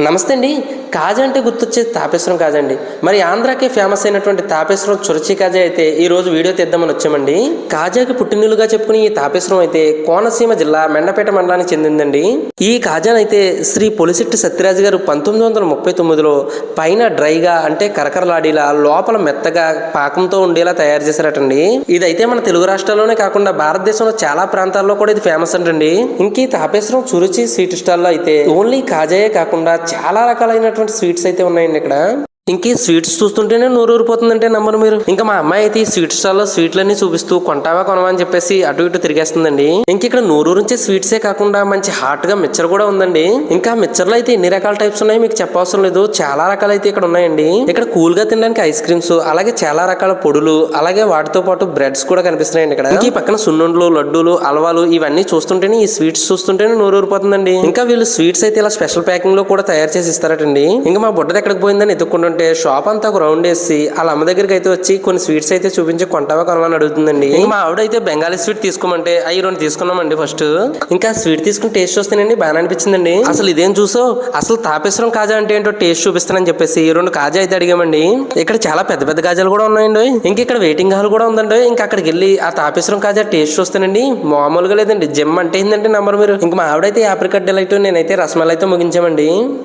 నమస్తే అండి. కాజా అంటే గుర్తొచ్చేది తాపేశ్వరం కాజా అండి. మరి ఆంధ్రాకే ఫేమస్ అయినటువంటి తాపేశ్వరం చురచి కాజా అయితే ఈ రోజు వీడియో తీద్దామని వచ్చామండి. కాజాకి పుట్టినిల్లుగా చెప్పుకుని ఈ తాపేశ్వరం అయితే కోనసీమ జిల్లా మెండపేట మండలానికి చెందిందండి. ఈ కాజానైతే శ్రీ పొలిశెట్టి సత్యరాజు గారు పంతొమ్మిది వందల ముప్పై తొమ్మిదిలో పైన డ్రైగా అంటే కరకరలాడేలా లోపల మెత్తగా పాకంతో ఉండేలా తయారు చేశారటండి. ఇదైతే మన తెలుగు రాష్ట్రాల్లోనే కాకుండా భారతదేశంలో చాలా ప్రాంతాల్లో కూడా ఇది ఫేమస్ అంటండి. ఇంక ఈ తాపేశ్వరం చురుచి స్వీట్ స్టాల్లో అయితే ఓన్లీ కాజాయే కాకుండా చాలా రకాలైనటువంటి స్వీట్స్ అయితే ఉన్నాయండి ఇక్కడ. ఇంక ఈ స్వీట్స్ చూస్తుంటేనే నోరు ఊరిపోతుందంటే నమ్మరు మీరు. ఇంకా మా అమ్మాయి అయితే ఈ స్వీట్ స్టాల్లో స్వీట్లన్నీ చూపిస్తూ కొంటావా కొనవా అని చెప్పేసి అటు ఇటు తిరిగేస్తుందండి. ఇంక ఇక్కడ నూరూరించే స్వీట్సే కాకుండా మంచి హాట్గా మిక్చర్ కూడా ఉందండి. ఇంకా మిక్చర్లో అయితే ఎన్ని రకాల టైప్స్ ఉన్నాయి మీకు చెప్పవసరం లేదు. చాలా రకాలు అయితే ఇక్కడ ఉన్నాయండి. ఇక్కడ కూల్గా తినడానికి ఐస్ క్రీమ్స్ అలాగే చాలా రకాల పొడులు అలాగే వాటితో పాటు బ్రెడ్స్ కూడా కనిపిస్తున్నాయండి ఇక్కడ. ఈ పక్కన సున్నుండ్లు లడ్డూలు అలవాలు ఇవన్నీ చూస్తుంటేనే ఈ స్వీట్స్ చూస్తుంటేనే నోరు ఊరిపోతుందండి. ఇంకా వీళ్ళు స్వీట్స్ అయితే ఇలా స్పెషల్ ప్యాకింగ్లో కూడా తయారు చేసి ఇస్తారటండి. ఇంకా మా బుడ్డది ఎక్కడికి పోయిందని ఎత్తుకుంటుంటే షాప్ అంతా ఒక రౌండ్ వేసి వాళ్ళ అమ్మ దగ్గరికి అయితే వచ్చి కొన్ని స్వీట్స్ అయితే చూపించి కొంటావా కొనమని అడుగుతుందండి. ఇంకా మా ఆవిడ అయితే బెంగాలీ స్వీట్ తీసుకోమంటే అవి రెండు తీసుకున్నామండి ఫస్ట్ ఇంకా స్వీట్ తీసుకుని టేస్ట్ చూస్తేనండి బాగా అనిపించిందండి. అసలు ఇదేం చూసో అసలు తాపేశ్వరం కాజా అంటే ఏంటో టేస్ట్ చూపిస్తానని చెప్పేసి ఈ రెండు కాజా అయితే అడిగామండి. ఇక్కడ చాలా పెద్ద పెద్ద కాజాలు కూడా ఉన్నాయండి. ఇంక ఇక్కడ వెయిటింగ్ హాల్ కూడా ఉందండి. ఇంకా అక్కడికి వెళ్ళి ఆ తాపేశ్వరం కాజా టేస్ట్ చూస్తానండి మామూలుగా లేదండి. జిమ్ అంటే ఏంటంటే నంబర్ మీరు? ఇంకా మా ఆవిడైతే ఆప్రికట్ డిలైట్ నేనైతే రసమలైతే ముగించామండి.